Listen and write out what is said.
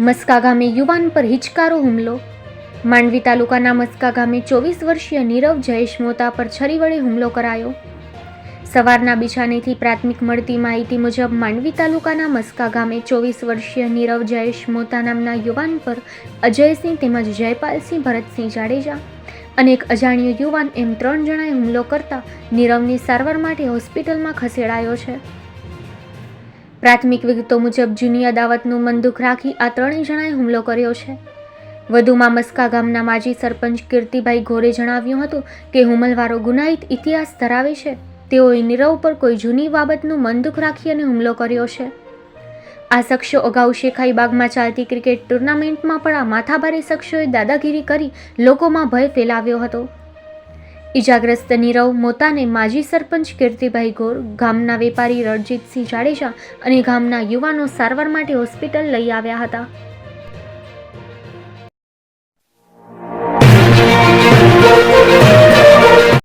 મસ્કા ગામે યુવાન પર હિચકારો હુમલો. માંડવી તાલુકાના મસ્કા ગામે ચોવીસ વર્ષીય નીરવ જયેશ મોતા પર છરી વડે હુમલો કરાયો. સવારના બિછાનેથી પ્રાથમિક મળતી માહિતી મુજબ માંડવી તાલુકાના મસ્કા ગામે ચોવીસ વર્ષીય નીરવ જયેશ મોતા નામના યુવાન પર અજયસિંહ તેમજ જયપાલસિંહ ભરતસિંહ જાડેજા અને એક અજાણ્યો યુવાન એમ ત્રણ જણાએ હુમલો કરતા નીરવની સારવાર માટે હોસ્પિટલમાં ખસેડાયો છે. પ્રાથમિક વિગતો મુજબ જૂની અદાવતનું બંદૂક રાખી આ ત્રણેય જણાએ હુમલો કર્યો છે. વધુમાં મસ્કા ગામના માજી સરપંચ કીર્તિભાઈ ઘોરે જણાવ્યું હતું કે હુમલવારો ગુનાહિત ઇતિહાસ ધરાવે છે. તેઓએ નીરવ પર કોઈ જૂની બાબતનું બંદૂક રાખી અને હુમલો કર્યો છે. આ શખ્સો અગાઉ શેખાઈ બાગમાં ચાલતી ક્રિકેટ ટુર્નામેન્ટમાં પણ આ માથાભારે શખ્સોએ દાદાગીરી કરી લોકોમાં ભય ફેલાવ્યો હતો. ઈજાગ્રસ્ત નીરવ, મોતાને માજી સરપંચ કીર્તિભાઈ ગોર, ગામના વેપારી રણજીતસિંહ જાડેજા અને ગામના યુવાનો સારવાર માટે હોસ્પિટલ લઈ આવ્યા હતા.